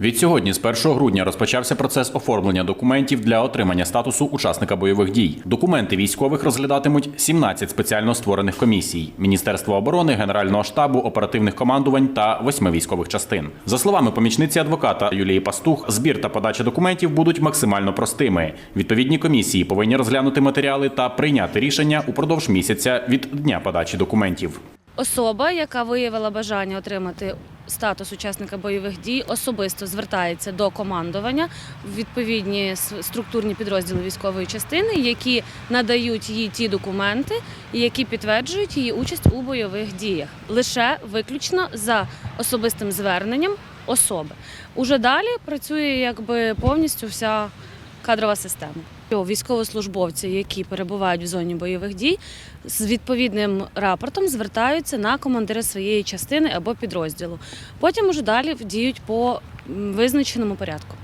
Відсьогодні, з 1 грудня, розпочався процес оформлення документів для отримання статусу учасника бойових дій. Документи військових розглядатимуть 17 спеціально створених комісій: Міністерства оборони, Генерального штабу, оперативних командувань та восьми військових частин. За словами помічниці адвоката Юлії Пастух, збір та подача документів будуть максимально простими. Відповідні комісії повинні розглянути матеріали та прийняти рішення упродовж місяця від дня подачі документів. Особа, яка виявила бажання отримати статус учасника бойових дій, особисто звертається до командування в відповідні структурні підрозділи військової частини, які надають їй ті документи, які підтверджують її участь у бойових діях, лише виключно за особистим зверненням особи. Уже далі працює якби повністю вся кадрова система. Військовослужбовці, які перебувають в зоні бойових дій, з відповідним рапортом звертаються на командира своєї частини або підрозділу. Потім уже далі діють по визначеному порядку.